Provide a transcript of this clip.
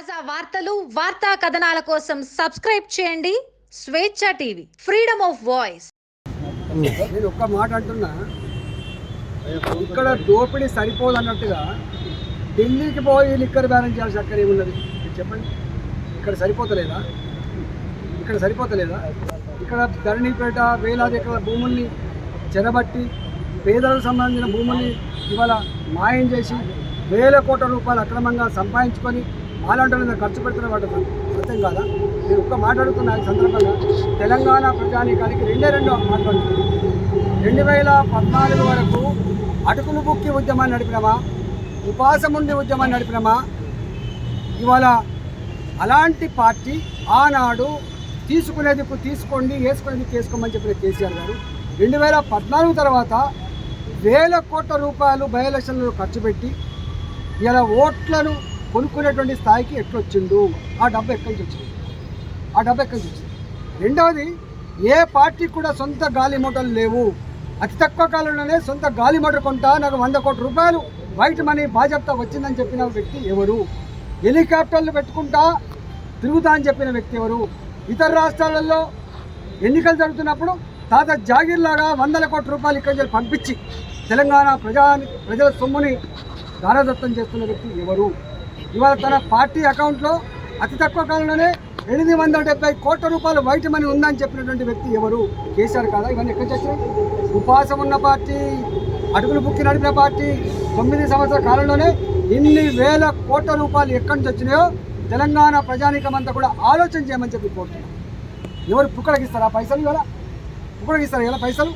తాజా వార్తలు వార్తా కథనాల కోసం సబ్స్క్రైబ్ చేయండి. స్వేచ్ఛ టీవీ ఫ్రీడమ్ ఆఫ్ వాయిస్. నేను ఒక్క మాట అంటున్నా. ఇక్కడ దోపిడీ సరిపోదు అన్నట్టుగా ఢిల్లీకి పోయి లిక్కర్ బ్యాలెన్స్ చేయాల్సి అక్కడ ఏమున్నది చెప్పండి. ఇక్కడ సరిపోతలేదా? ఇక్కడ సరిపోతలేదా? ఇక్కడ ధరణిపేట వేలాది ఎకరాల భూముల్ని చెరబట్టి పేదలకు సంబంధించిన భూముల్ని ఇవాళ మాయం చేసి వేల కోట్ల రూపాయలు అక్రమంగా సంపాదించుకొని అలాంటి మీద ఖర్చు పెడుతున్న వాటి అర్థం కాదా? నేను ఒక్క మాట్లాడుతున్న సందర్భంగా తెలంగాణ ప్రజానీకానికి రెండే రెండు మాట్లాడుతున్నాను రెండు వేల పద్నాలుగు వరకు అటుకులు బుక్కి ఉద్యమాన్ని నడిపినామా? ఉపాసముండి ఉద్యమాన్ని నడిపినామా? ఇవాళ అలాంటి పార్టీ ఆనాడు తీసుకునేది తీసుకోండి వేసుకునేది వేసుకోమని చెప్పిన కేసీఆర్ గారు రెండు వేల పద్నాలుగు తర్వాత వేల కోట్ల రూపాయలు బై ఖర్చు పెట్టి ఇలా ఓట్లను కొనుక్కునేటువంటి స్థాయికి ఎట్లొచ్చిండు ఆ డబ్బు ఎక్కడి నుంచి వచ్చింది? ఆ డబ్బు ఎక్కడి నుంచి వచ్చింది? రెండవది ఏ పార్టీ కూడా సొంత గాలి మూటలు లేవు. అతి తక్కువ కాలంలోనే సొంత గాలి మూట కొంటా నాకు వంద కోట్ల రూపాయలు వైట్ మనీ బాజప్తా వచ్చిందని చెప్పిన వ్యక్తి ఎవరు? హెలికాప్టర్లు పెట్టుకుంటా తిరుగుతా అని చెప్పిన వ్యక్తి ఎవరు? ఇతర రాష్ట్రాలలో ఎన్నికలు జరుగుతున్నప్పుడు తాత జాగీర్లాగా వందల కోట్ల రూపాయలు ఇక్కడి నుంచి పంపించి తెలంగాణ ప్రజా ప్రజల సొమ్ముని దారదత్తం చేస్తున్న వ్యక్తి ఎవరు? ఇవాళ తన పార్టీ అకౌంట్లో అతి తక్కువ కాలంలోనే ఎనిమిది వందల డెబ్బై కోట్ల రూపాయలు వైట్ మనీ ఉందని చెప్పినటువంటి వ్యక్తి ఎవరు? కేసీఆర్ కాదా? ఇవన్నీ ఎక్కడ చేసినాయి ఉపవాసం ఉన్న పార్టీ అడుగులు బుక్కి నడిపిన పార్టీ తొమ్మిది సంవత్సరాల కాలంలోనే ఇన్ని వేల కోట్ల రూపాయలు ఎక్కడి నుంచి వచ్చినాయో తెలంగాణ ప్రజానీకం అంతా కూడా ఆలోచన చేయమని చెప్పి కోరుతున్నాం. ఎవరు పుక్కడకిస్తారు ఆ పైసలు ఇవాళ? పుక్కడికి ఇస్తారు? ఇలా పైసలు?